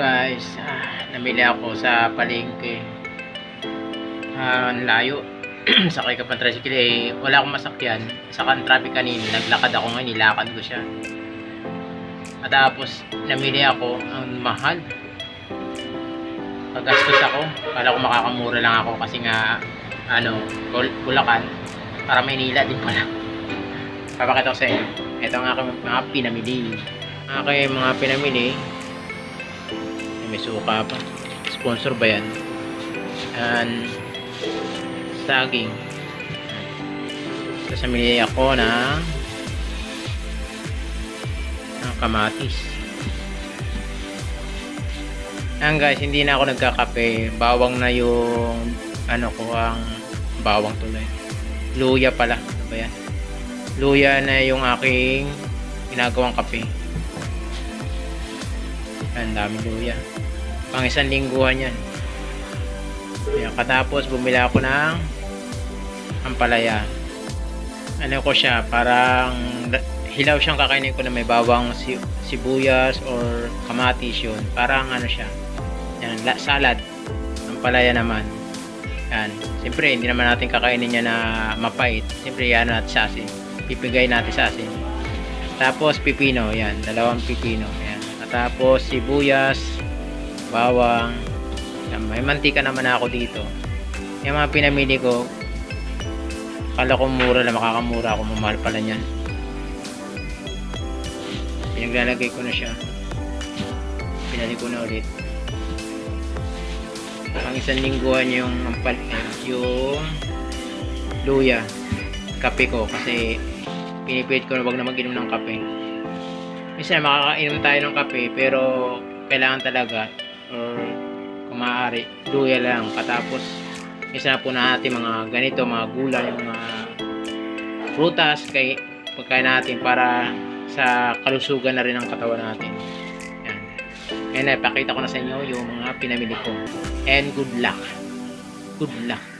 guys, ah, namili ako sa palengke. Ah, ang layo. Sakay ka pa ng tricycle eh, wala akong masakyan. Saka ang traffic kanina, naglakad ako ngayon, nilakad ko siya. At tapos, namili ako, ang mahal. Pagastos ako, kala ko makakamura lang ako kasi nga, ano, Bul- Bulacan, para Maynila din pala. Papakita ko sa inyo. Ito ang aking mga pinamili. Aking mga pinamili, may suka pa. Sponsor ba yan? And saging. Tapos namili ako ng ng kamatis. Ayan guys, hindi na ako nagkakape. Bawang na yung ano ko ang bawang tuloy. Luya pala. Ano ba yan? Luya na yung aking ginagawang kape. Ang dami luya. Pang isang lingguhan yan. Ayan, katapos bumili ako ng ampalaya. Ano ko siya, parang hilaw siyang kakainin ko na may bawang si- sibuyas or kamatis yun. Parang ano siya, yan, la- salad. Ampalaya naman. Yan. Siyempre, hindi naman natin kakainin niya na mapait. Siyempre, yan natin sa asin. Pipigay natin sa asin. Tapos, pipino. Yan, dalawang pipino. Yan. Tapos, sibuyas, bawang. Yan, may mantika naman ako dito. Yung mga pinamili ko, kala ko mura lang, makakamura ako. Mamahal pala niyan. Pinaglalagay ko na siya. Pinali ko na ulit. Pang isang lingguhan yung ampal, eh, yung luya. Kape ko kasi pinipilit ko na wag na mag-inom ng kape. Minsan makakainom tayo ng kape pero kailangan talaga or kung maaari, luya lang. Katapos isa na po natin mga ganito, mga gulay, mga prutas kay pagkain natin para sa kalusugan na rin ng katawan natin. Yan. Ngayon na, pakita ko na sa inyo yung mga pinamili ko. And good luck. Good luck.